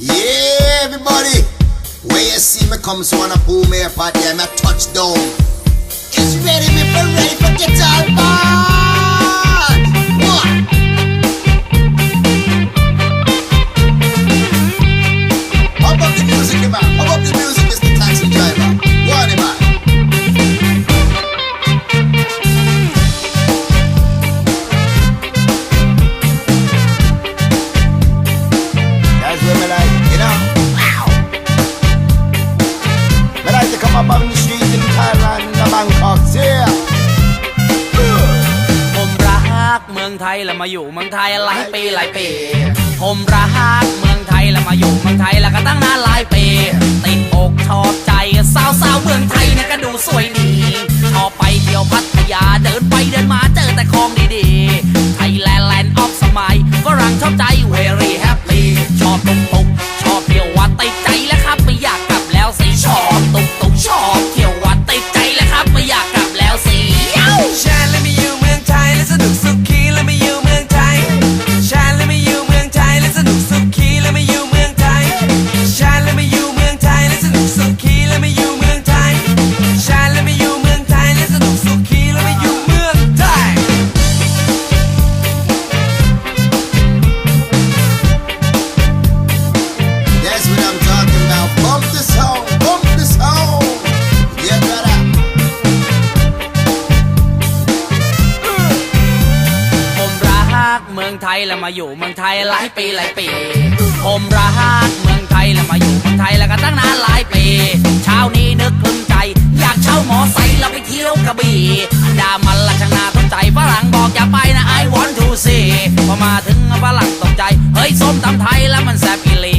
Yeah, everybody. Where you see me come, so wanna pull me apart, yeah, me touchdown. องไทยแล้วมาอยู่เมืองไทยหลายปีหลายปี ผมรักเมืองไทยแล้วมาอยู่เมืองไทยแล้วก็ตั้งนานหลายปี ยแล้วมาอยู่เมืองไทยหลายปีหลายปี ผมรักเมืองไทยแล้วมาอยู่เมืองไทยแล้วก็ตั้งนานหลายปี เช้านี้นึกคลึงใจ อยากเช่าหมอไซค์แล้วไปเที่ยวกระบี่ดามันละช่างนาสนใจฝรั่งบอกอย่าไปนะ I want to see พอมาถึงฝรั่งตกใจ เฮ้ยส้มตำไทยแล้วมันแซ่บอีหลี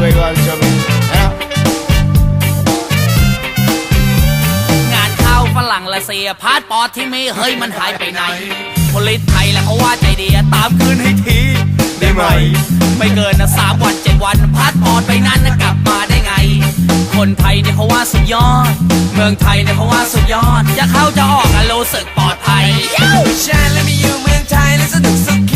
Ooh! I wanna see where you are, show me. Yeah. งานเข้าฝรั่งละเสียพาสปอร์ตที่มีเฮ้ยมันหายไปไหนพลิตไทยแล้วเขาว่าใจดีอะตามคืนให้ที ได้ไหม ไม่เกินนะสามวันเจ็ดวันพาสปอร์ตไปนั้นนะกลับมาได้ไง คนไทยเนี่ยเขาว่าสุดยอด เมืองไทยเนี่ยเขาว่าสุดยอด จะเข้าจะออกอะรู้สึกปลอดภัยชาและไม่อยู่เมืองไทยและสนุกสุ